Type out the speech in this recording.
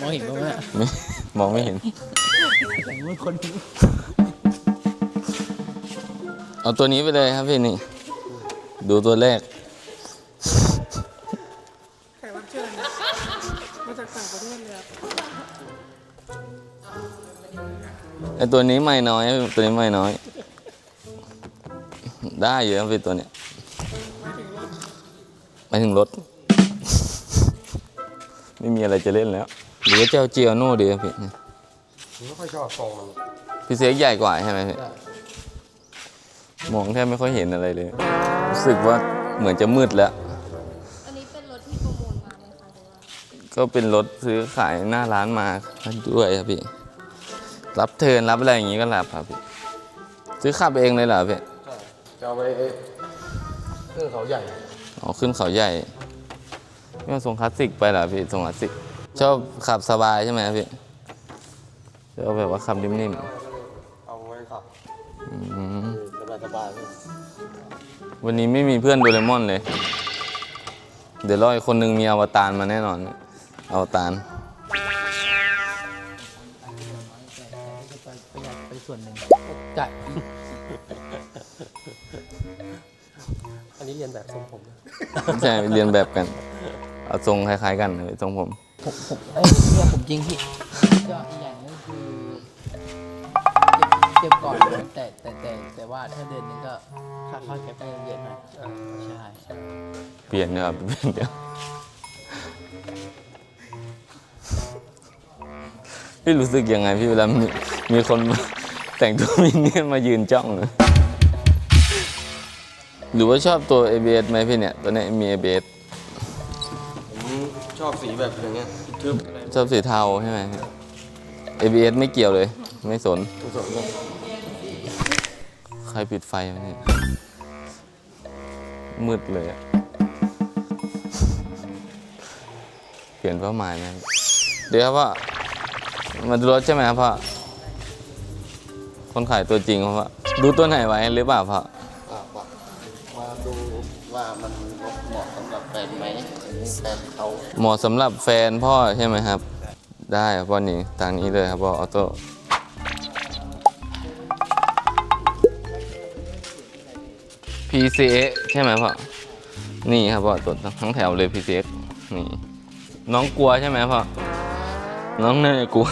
มองเห็นบ้างไหมไม่มองไม่เห็นแต่งมือคนเอาตัวนี้ไปเลยครับพี่นี่ ดูตัวแรก แขกรับเชิญมาจากต่างประเทศเลยอะไอตัวนี้ไม่น้อยตัวนี้ไม่น้อย ได้เยอะพี่ตัวเนี้ยหมายถึงรถ ไม่มีอะไรจะเล่นแล้ว หรือว่าเจ้าเจียโน่ดีครับพี่ผมไม่ค่อยชอบทรงมันพี่เซ็กใหญ่กว่าใช่ไหมพี่มองแทบไม่ค่อยเห็นอะไรเลย รู้สึกว่าเหมือนจะมืดแล้ว อันนี้เป็นรถที่ประมูลมาไหมคะหรือว่าก็เป็นรถซื้อขายหน้าร้านมาด้วยครับพี่ รับเทิร์นรับอะไรอย่างงี้ก็รับครับพี่ ซื้อขับเองเลยเหรอพี่ใช่จะเอาไปเครื่องเขาใหญ่อ๋อขึ้นเขาใหญ่ไม่เอาทรงคลาสสิกไปเหรอพี่ทรงคลาสสิก ชอบขับสบายใช่ไหมครับพี่ชอบแบบว่าขับนิ่มเอาไว้ขับๆอืมสบายสบายวันนี้ไม่มีเพื่อนโดเรมอนเลย เดี๋ยวรออีกคนนึงมีอวตารมาแน่นอนอวตารประหยัดไปส่วนหนึ่งจ่ายอันนี้เรียนแบบทรงผมนะใช่เรียนแบบกันเอาทรงคล้ายๆกันเลยทรงผม ผมผมเอ้ยเนี่ยผมจริงพี่ก็อีกอย่างนึงคือเก็บเก็บก่อนแต่แต่แต่แต่ว่าถ้าเดือนนึงก็ค่าเข้าเก็บไปเยอะหน่อยใช่ใช่เปลี่ยนเดี๋ยวเปลี่ยนเดี๋ยวพี่รู้สึกยังไงพี่เวลามีมีคนแต่งตัวมินเนี่ยมายืนจ้องอหรือว่าชอบตัว ABS ไหมพี่เนี่ยตัวนี้มี ABS ชอบสีแบบอย่างเงี้ยทึบอะไรชอบสีเทาใช่ไหม ABS ไม่เกี่ยวเลย ไม่สน ผสมกันใครปิดไฟวะเนี่ยมืดเลยอะเปลี่ยนเป้าหมายไหมเดี๋ยวครับพ่อมาดูรถใช่ไหมครับพ่อคนขายตัวจริงครับพ่อดูตัวไหนไว้หรือเปล่าพ่อ อ่าว่ามาดูว่ามัน นไหมอันนี้แฟนเขาเหมาะสำหรับแฟนพ่อใช่ไหมครับ ได้ครับพ่อนี่ทางนี้เลยครับพ่อออโต้ PCX ใช่ไหมพ่อนี่ครับพ่อตัวทั้งแถวเลย PCX นี่น้องกลัวใช่ไหมพ่อน้องเนยกลัว